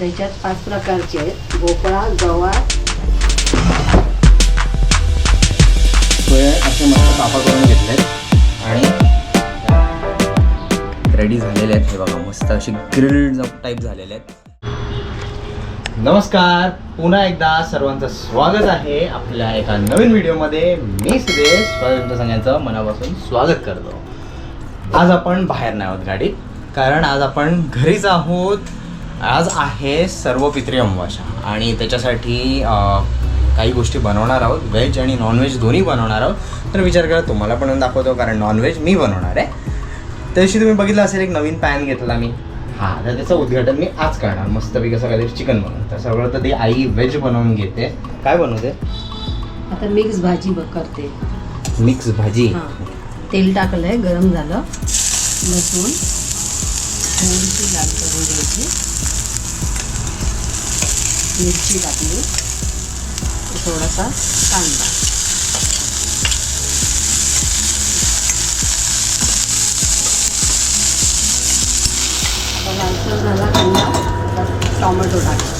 त्याच्यात पाच प्रकारचे आहेत. भोपळा गवार सोया असे मस्त कापा करून घेतलेत. आणि रेडी झालेले आहेत. हे बघा मस्त असे ग्रिल्ड टाईप झालेले आहेत. नमस्कार. पुन्हा एकदा सर्वांचं स्वागत आहे आपल्या एका नवीन व्हिडिओमध्ये. मी सुदेश तुमचं सगळ्यांचं मनापासून स्वागत करतो. आज आपण बाहेर नाही आहोत गाडीत कारण आज आपण घरीच आहोत. आज आहे सर्व पित्री अमावास्या आणि त्याच्यासाठी काही गोष्टी बनवणार आहोत. व्हेज आणि नॉनव्हेज दोन्ही बनवणार आहोत. तर विचार करा तुम्हाला पण दाखवतो कारण नॉनव्हेज मी बनवणार आहे. त्यादिवशी तुम्ही बघितलं असेल एक नवीन पॅन घेतला मी. हां तर त्याचं उद्घाटन मी आज करणार. मस्तपैकी असं काहीतरी चिकन बनवून. तर सगळं तर ती आई व्हेज बनवून घेते. काय बनवते? आता मिक्स भाजी बघ करते. मिक्स भाजी? तेल टाकलंय गरम झालं. लसूण थोडीशी लाल करून घ्यायची. मिरची टाकली थोडासा कांदा. आता लालसर झाला कांदा. टोमॅटो टाकला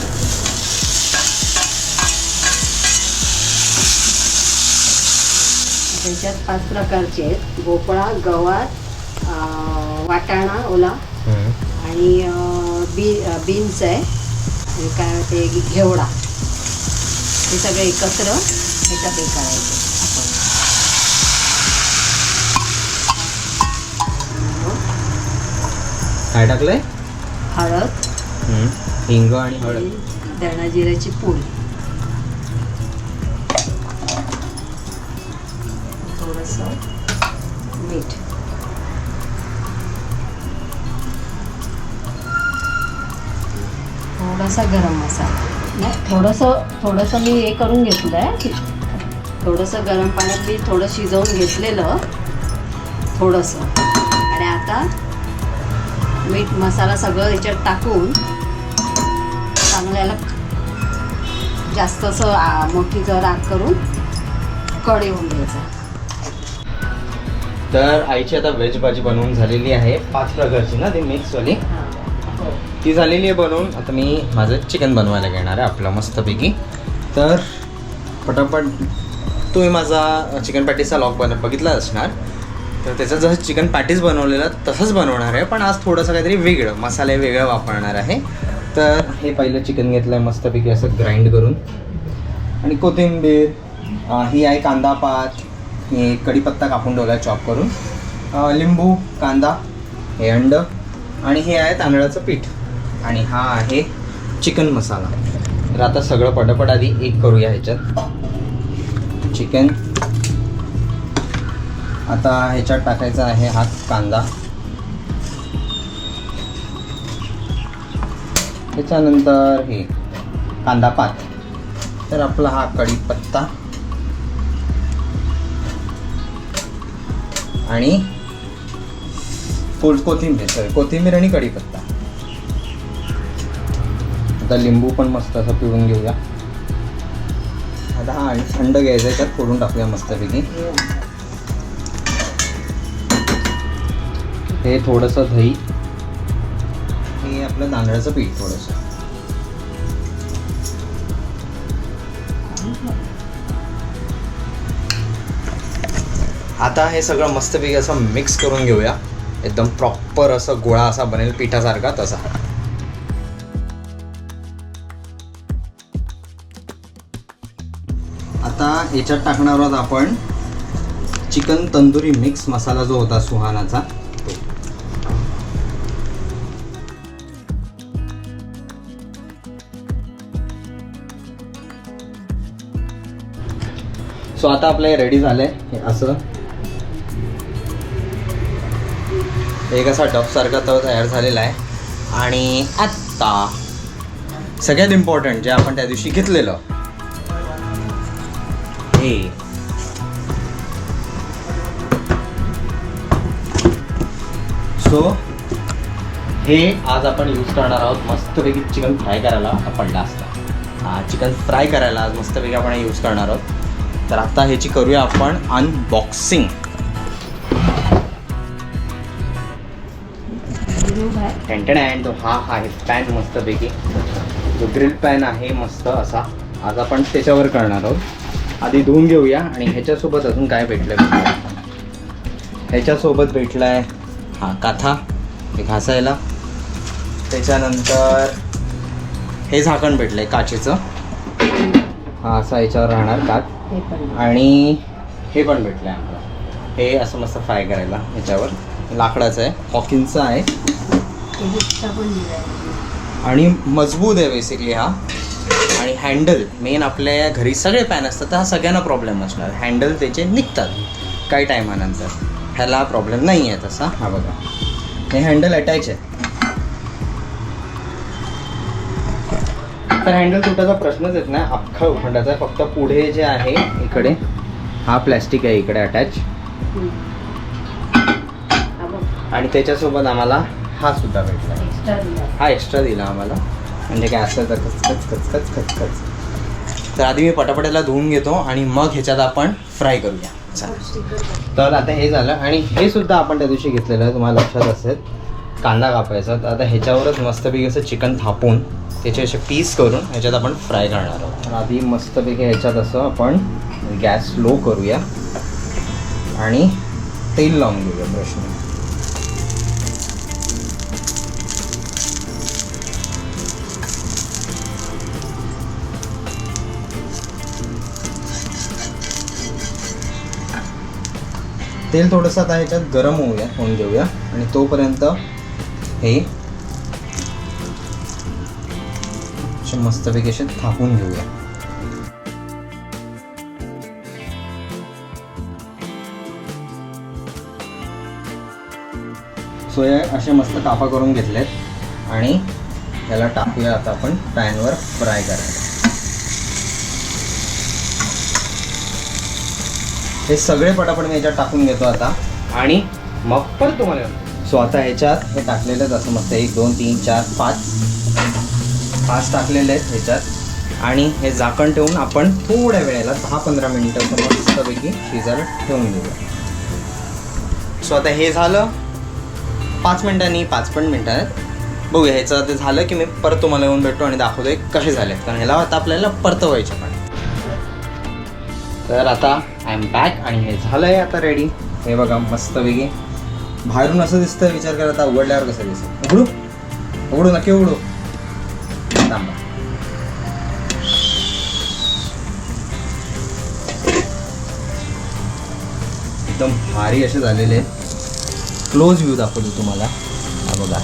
त्याच्यात पाच प्रकारचे आहेत. भोपळा गवार वाटाणा ओला. आणि बी बीन्स आहे. काय ते घेवडा. हे सगळं एकत्र ह्याच्यात हे करायचं. काय टाकलंय? हळद. हिंग आणि हळद. धणा जिऱ्याची पोळी थोडंसं मीठ. थोडासा गरम मसाला. नाही थोडंसं थोडंसं मी हे करून घेतलं आहे थोडंसं गरम पाण्यात मी थोडं शिजवून घेतलेलं. थोडंसं. आणि आता मीठ मसाला सगळं याच्यात टाकून चांगल्याला जास्त असं मोठी जर आग करून कड येऊन द्यायचा. तर आईची आता व्हेज भाजी बनवून झालेली आहे. पाच प्रकारची ना ती मिक्सवाली. ती झालेली आहे बनवून. आता मी माझं चिकन बनवायला घेणार आहे आपलं मस्तपैकी. तर पटापट तुम्ही माझा चिकन पॅटीसचा लॉक बन बघितला असणार. तर त्याचं जसं चिकन पॅटीस बनवलेलं तसंच बनवणार आहे. पण आज थोडंसं काहीतरी वेगळं मसाले वेगळं वापरणार आहे. तर हे पहिलं चिकन घेतलं आहे मस्तपैकी असं ग्राइंड करून. आणि कोथिंबीर ही आहे कांदा पात हे कढीपत्ता कापून ठेवला आहे चॉप करून लिंबू कांदा हे अंड. आणि हे आहे तांदळाचं पीठ. आणि हा आहे चिकन मसाला. तर आता सगळं पटापट आधी एक करूया ह्याच्यात. चिकन. आता ह्याच्यात टाकायचा आहे हा कांदा. त्याच्यानंतर हे कांदा पात. तर आपला हा कढीपत्ता आणि कोथिंबीर सॉरी कोथिंबीर आणि कढीपत्ता आता लिंबू पण मस्त असं पिळून घेऊया. आता हा थंड घ्यायचं आहे त्यात फोडून टाकूया मस्तपैकी. हे थोडंसं दही. हे आपलं तांदळाचं पीठ थोडंसं. आता हे सगळं मस्तपैकी असं मिक्स करून घेऊया. एकदम प्रॉपर असं गोळा असा बनेल पिठासारखा तसा. याच्यात टाकणार आहोत आपण चिकन तंदुरी मिक्स मसाला जो होता सुहानाचा. सो आता आपलं हे रेडी झालंय. हे असं. एक असा डबसारखा तवा तयार झालेला आहे. आणि आत्ता सगळ्यात इम्पॉर्टंट जे आपण त्या दिवशी घेतलेलं हे सो हे आज आपण यूज करणार आहोत मस्तपैकी चिकन फ्राय करायला आपण पडला असता चिकन फ्राय करायला आज मस्तपैकी आपण यूज करणार आहोत. तर आता ह्याची करूया आपण अनबॉक्सिंग दूध आहे तो हा आहे पॅन मस्तपैकी. जो ग्रिल पॅन आहे मस्त असा. आज आपण त्याच्यावर करणार आहोत. आधी धुवून घेऊया आणि ह्याच्यासोबत अजून काय भेटलं ह्याच्यासोबत भेटलाय हा काथा हे घासायला. त्याच्यानंतर हे झाकण भेटलंय काचेचं. हा असा याच्यावर राहणार काच. हे पण. आणि हे पण भेटलंय आम्हाला. हे असं मस्त फ्राय करायला ह्याच्यावर लाकडाचं आहे हॉकिन्सचं आहे. आणि मजबूत आहे बेसिकली हा. आणि हँडल मेन आपल्या घरी सगळे पॅन असतात तर हा सगळ्यांना प्रॉब्लेम असणार. हँडल त्याचे निघतात काही टायमानंतर. ह्याला प्रॉब्लेम नाही आहे तसा. हा बघा. हे हँडल अटॅच आहे. तर हँडल तुटायचा प्रश्नच येत नाही. अख्खा उखंडाचा फक्त पुढे जे आहे इकडे हा प्लॅस्टिक आहे इकडे अटॅच आणि त्याच्यासोबत आम्हाला हा सुद्धा भेटला. हा एक्स्ट्रा दिला आम्हाला. म्हणजे काय असं तर कचकच कचकच कचकच तर आधी मी पटापट्याला धुवून घेतो आणि मग ह्याच्यात आपण फ्राय करूया. चालेल तर आता हे झालं आणि हे सुद्धा आपण त्या दिवशी घेतलेलं आहे तुम्हाला लक्षात असेल. कांदा कापायचा. तर आता ह्याच्यावरच मस्तपैकी असं चिकन थापून त्याचे असे पीस करून ह्याच्यात आपण फ्राय करणार आहोत. तर आधी मस्तपैकी ह्याच्यात असं आपण गॅस लो करूया. आणि तेल लावून घेऊया प्रश्न. तेल थोडंसं आता ह्याच्यात गरम होऊया होऊन घेऊया. आणि तोपर्यंत हे मस्तपैकी असे थापून घेऊया. सोया असे मस्त कापा करून घेतलेत. आणि याला टाकूया आता आपण पॅनवर फ्राय करायला. हे सगळे पटापट मी याच्यात टाकून घेतो आता. आणि मग परत तुम्हाला सो आता ह्याच्यात हे टाकलेलंच असं मस्त एक दोन तीन चार पाच. पाच टाकलेले आहेत ह्याच्यात आणि हे झाकण ठेवून आपण थोड्या वेळेला दहा पंधरा मिनिटं मस्तपैकी शिजायला ठेवून देऊया सो आता हे झालं. पाच मिनिटांनी पाच पण मिनटं आहेत. बघूया ह्याचं ते झालं की मी परत तुम्हाला येऊन भेटतो आणि दाखवतोय कसे झाले कारण ह्याला आता आपल्याला परतवायचे पण. तर आता आय एम बॅक आणि हे झालं आहे आता रेडी हे बघा मस्तपैकी. बाहेरून असं दिसतं विचार करा आता उघडल्यावर कसं दिसतं उघडू? उघडू नक्की उघडू. थांबा. एकदम भारी असे झालेले. क्लोज व्ह्यू दाखवतो तुम्हाला. हा बघा.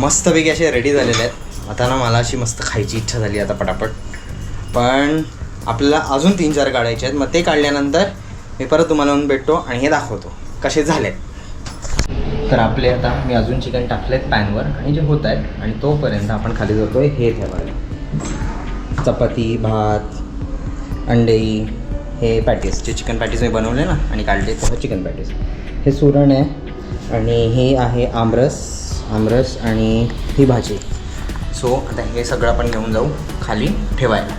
मस्तपैकी असे रेडी झालेले आहेत. आता ना मला अशी मस्त खायची इच्छा झाली आता पटापट. पण आपल्याला अजून तीन चार काढायचे आहेत. मग ते काढल्यानंतर मी परत तुम्हाला येऊन भेटतो आणि हे दाखवतो. कसे झालेत. तर आपले आता मी अजून चिकन टाकलेत पॅनवर आणि जे होत आहेत. आणि तोपर्यंत आपण खाली जातोय हे ठेवायला. चपाती भात अंडे हे पॅटीस जे चिकन पॅटीस मी बनवले ना आणि काढले तर चिकन पॅटीस हे सुरण आहे आणि हे आहे आमरस. आमरस आणि ही भाजी. सो आता हे सगळं आपण घेऊन जाऊ. खाली ठेवायला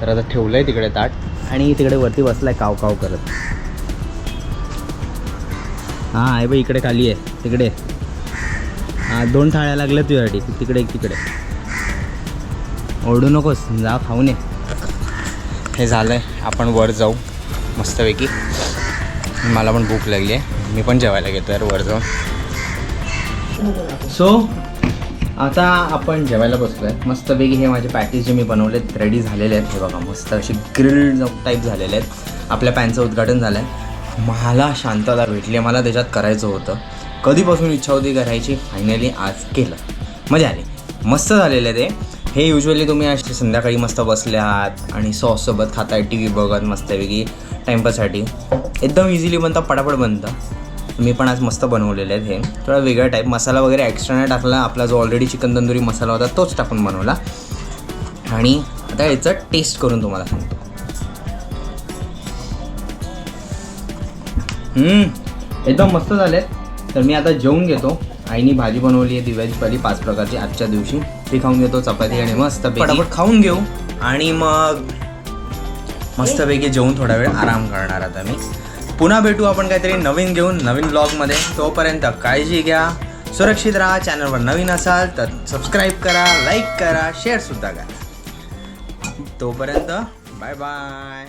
तर आता ठेवलं आहे तिकडे ताट आणि तिकडे वरती बसलाय काव काव करत. हां आहे बाई इकडे खाली आहे. तिकडे. हां दोन थाळ्या लागल्या तुझ्यासाठी. तिकडे तिकडे. ओरडू नकोस जा खाऊन ये. हे झालं आहे आपण वर जाऊ. मस्तपैकी. मला पण भूक लागली आहे. मी पण जेवायला घेतो यार वर जाऊन. सो आता आपण जेवायला बसलो आहे मस्तपैकी हे माझे पॅकेज जे मी बनवलेत रेडी झालेले आहेत. हे बघा मस्त असे ग्रिल्ड टाईप झालेले आहेत. आपल्या पॅनचं उद्घाटन झालं आहे मला शांतता भेटली आहे. मला त्याच्यात करायचं होतं. कधीपासून इच्छा होती करायची? फायनली आज केलं. मजा आली. मस्त झालेलं आहे ते. हे युजली तुम्ही असे संध्याकाळी मस्त बसले आहात आणि सॉससोबत खाताय टी व्ही बघत मस्तपैकी टाईमपाससाठी एकदम इझिली बनतं पटापट बनतं. मी पण आज मस्त बनवलेले आहेत हे. थोडा वेगळा टाईप मसाला वगैरे एक्स्ट्रा नाही टाकला. आपला जो ऑलरेडी चिकन तंदुरी मसाला होता तोच टाकून बनवला. आणि आता याचं टेस्ट करून तुम्हाला सांगतो. एकदम मस्त झालेत. तर मी आता जेवून घेतो. आईनी भाजी बनवली आहे दिव्याची पहिली पाच प्रकारची आजच्या दिवशी. ती खाऊन घेतो चपाती आणि मस्त पटापट खाऊन घेऊ. आणि मग मस्तपैकी जेवून थोडा वेळ आराम करणार आता मी. पुन्हा भेटू आपण काहीतरी नवीन घेऊन नवीन ब्लॉगमध्ये तोपर्यंत काळजी घ्या. सुरक्षित राहा चॅनलवर नवीन असाल तर सबस्क्राईब करा लाईक करा शेअरसुद्धा करा. तोपर्यंत बाय बाय